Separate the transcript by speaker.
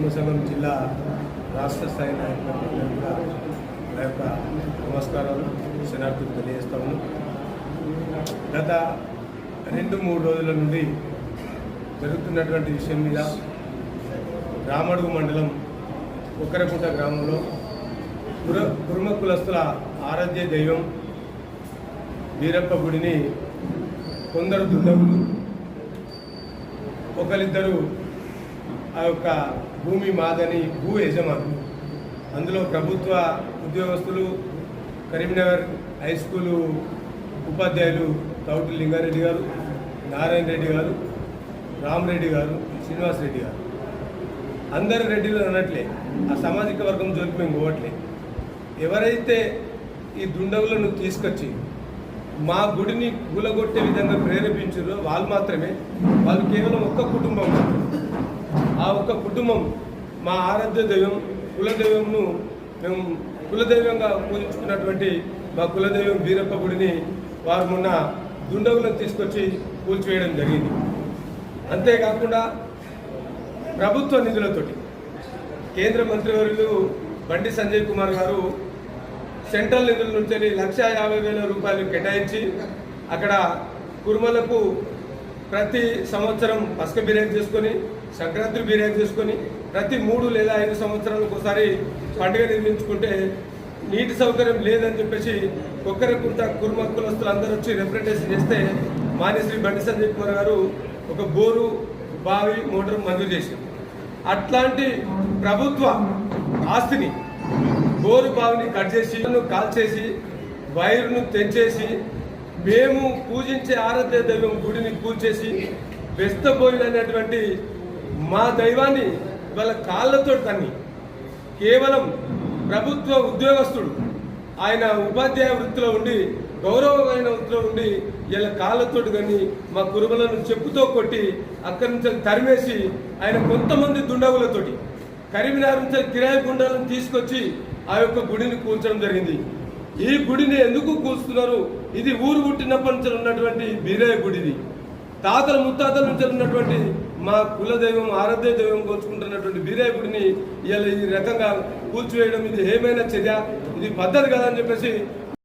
Speaker 1: కుటుంబ జిల్లా రాష్ట్ర స్థాయి నాయకులకు కూడా నా యొక్క నమస్కారాలు శనార్థులు తెలియజేస్తాము. గత రెండు మూడు రోజుల నుండి జరుగుతున్నటువంటి విషయం మీద రామడుగు మండలం ఉక్కరకుంట గ్రామంలో కుర కుర్మ కులస్తుల ఆరాధ్య దైవం వీరప్ప గుడిని కొందరు దుండగులు ఒకరిద్దరు ఆ యొక్క భూమి మాదని భూ యజమానులు. అందులో ప్రభుత్వ ఉద్యోగస్తులు కరీంనగర్ హై స్కూలు ఉపాధ్యాయులు తౌటి లింగారెడ్డి గారు నారాయణ రెడ్డి గారు రామరెడ్డి గారు శ్రీనివాస్ రెడ్డి గారు. అందరు రెడ్డిలు అన్నట్లే. ఆ సామాజిక వర్గం జోలికి మేము పోవట్లే. ఎవరైతే ఈ దుండగులను తీసుకొచ్చి మా గుడిని కూలగొట్టే విధంగా ప్రేరేపించారో వాళ్ళు మాత్రమే. వాళ్ళు కేవలం ఒక్క కుటుంబం ఆ ఒక్క కుటుంబం మా ఆరాధ్య దైవం కులదైవంను మేము కులదైవంగా పూజించుకున్నటువంటి మా కులదైవం వీరప్ప గుడిని వారు మొన్న దుండగులను తీసుకొచ్చి కూల్చివేయడం జరిగింది. అంతేకాకుండా ప్రభుత్వ నిధులతోటి కేంద్ర మంత్రివర్యులు బండి సంజయ్ కుమార్ గారు సెంట్రల్ నిధుల నుంచి లక్ష యాభై వేల రూపాయలు కేటాయించి అక్కడ కుర్మలకు ప్రతి సంవత్సరం పసుక బిర్యానీ చేసుకొని సంక్రాంతి బిర్యానీ చేసుకొని ప్రతి మూడు లేదా ఐదు సంవత్సరాలకు ఒకసారి పండుగ నిర్మించుకుంటే నీటి సౌకర్యం లేదని చెప్పేసి కొక్కరకుంట కుర్మ కులస్తులు అందరూ వచ్చి రిప్రజెంటేషన్ చేస్తే మానేశ్రీ బండి సంజయ్ కుమార్ గారు ఒక బోరు బావి మోటార్ మంజూరు చేశారు. అట్లాంటి ప్రభుత్వ ఆస్తిని బోరు బావిని కట్ చేసి కాల్చేసి వైరును తెంచేసి మేము పూజించే ఆరాధ్య దైవం గుడిని కూల్చేసి వెస్తబోయినటువంటి మా దైవాన్ని వాళ్ళ కాళ్ళతో తన్ని. కేవలం ప్రభుత్వ ఉద్యోగస్తుడు. ఆయన ఉపాధ్యాయ వృత్తిలో ఉండి గౌరవమైన వృత్తిలో ఉండి ఇలా కాళ్ళతోటి కానీ మా కురుమలను చెప్పుతో కొట్టి అక్కడి నుంచి తరిమేసి ఆయన కొంతమంది దుండగులతోటి కరీంనగర్ నుంచి కిరాయి గుండాలను తీసుకొచ్చి ఆ యొక్క గుడిని కూల్చడం జరిగింది. ఈ గుడిని ఎందుకు కూల్చుతున్నారు? ఇది ఊరు పుట్టినప్పటి నుంచి ఉన్నటువంటి బీరయ్య గుడిది. తాతల ముత్తాతల నుంచి ఉన్నటువంటి మా కుల దైవం ఆరాధ్య దైవం కోల్చుకుంటున్నటువంటి బీరయ్య ఇలా ఈ రకంగా కూల్చివేయడం ఇది ఏమైనా చర్య ఇది పద్ధతి కదా అని చెప్పేసి